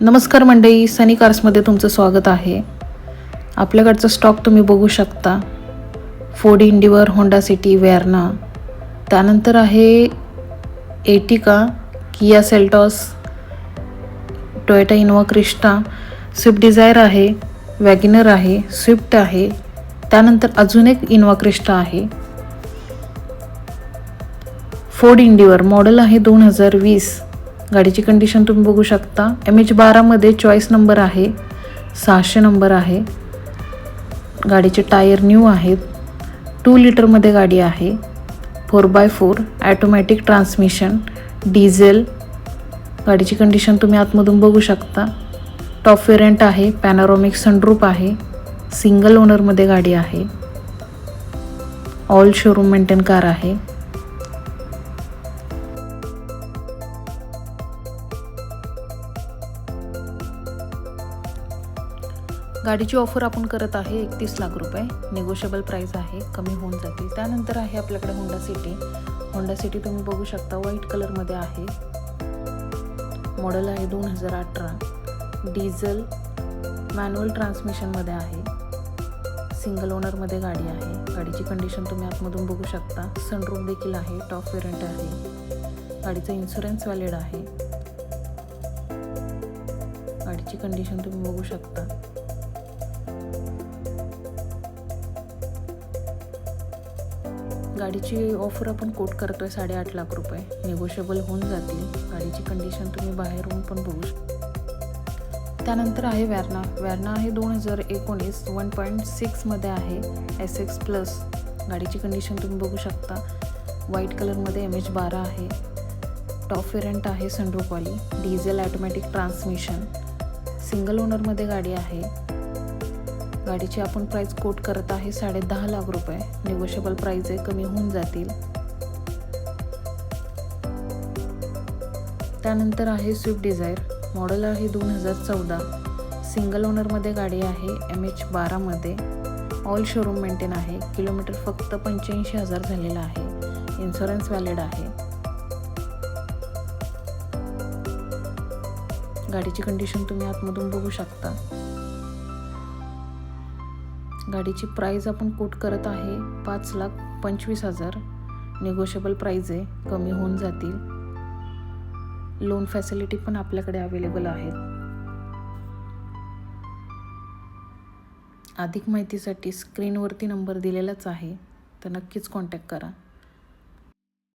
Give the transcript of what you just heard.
नमस्कार मंडळी सनी कार्समध्ये तुमचं स्वागत आहे. आपल्याकडचा स्टॉक तुम्ही बघू शकता. Ford Endeavour Honda City Verna त्यानंतर आहे Ertiga Kia Seltos Toyota Innova Crysta Swift Dzire आहे वॅगिनर आहे स्विफ्ट आहे. त्यानंतर अजून एक इनोवा क्रिस्टा आहे. फोर्ड इंडिवर मॉडेल आहे दोन हजार वीस. गाडीची कंडिशन तुम्ही बघू शकता. एम एच बारामध्ये चॉईस नंबर आहे. सहाशे नंबर आहे. गाडीचे टायर न्यू आहेत. टू लिटरमध्ये गाडी आहे. Four by four automatic transmission diesel गाडीची कंडिशन तुम्ही आतमधून बघू शकता. टॉप वेरियंट आहे पॅनारोमिक सनरूप आहे. सिंगल ओनरमध्ये गाडी आहे. ऑल शोरूम मेंटेन कार आहे. गाडीची ऑफर आपण करत आहे एकतीस लाख रुपये. निगोशिएबल प्राईस आहे कमी होऊन जातील. त्यानंतर आहे आपल्याकडे होंडा सिटी होंडा सिटी तुम्ही बघू शकता व्हाईट कलरमध्ये आहे. मॉडेल आहे दोन हजार अठरा. डिझल मॅन्युअल ट्रान्समिशनमध्ये आहे. सिंगल ओनरमध्ये गाडी आहे. गाडीची कंडिशन तुम्ही आतमधून बघू शकता. सनरूफ देखील आहे टॉप वेरियंट आहे. गाडीचा इन्शुरन्स व्हॅलिड आहे. गाडीची कंडिशन तुम्ही बघू शकता. गाडीची ऑफर आपण कोट करतोय साडेआठ लाख रुपये. निगोशिएबल होऊन जातील. गाडीची कंडिशन तुम्ही बाहेरून पण बघू शकता त्यानंतर आहे वॅरना वॅर्ना आहे दोन हजार एकोणीस. वन पॉईंट सिक्समध्ये आहे. एस एक्स प्लस गाडीची कंडिशन तुम्ही बघू शकता. व्हाईट कलरमध्ये एम एच बारा आहे. टॉप वेरियंट आहे सनरूफवाली डिझेल ॲटोमॅटिक ट्रान्समिशन सिंगल ओनरमध्ये गाडी आहे. गाडीची आपण प्राईस कोट करत आहे साडे दहा लाख रुपये. निगोशिएबल प्राईज आहे कमी होऊन जातील. त्यानंतर आहे स्विफ्ट डिझायर मॉडेल आहे दोन हजार चौदा. सिंगल ओनरमध्ये गाडी आहे एम एच बारामध्ये ऑल शोरूम मेंटेन आहे. किलोमीटर फक्त पंच्याऐंशी हजार झालेला आहे. इन्शुरन्स व्हॅलिड आहे. गाडीची कंडिशन तुम्ही आतमधून बघू शकता. गाडीची प्राईज आपण कोट करत आहे पाच लाख पंचवीस हजार. निगोशिएबल प्राईज आहे कमी होऊन जातील. लोन फॅसिलिटी पण आपल्याकडे अवेलेबल आहेत. अधिक माहितीसाठी स्क्रीनवरती नंबर दिलेलाच आहे तर नक्कीच कॉन्टॅक्ट करा.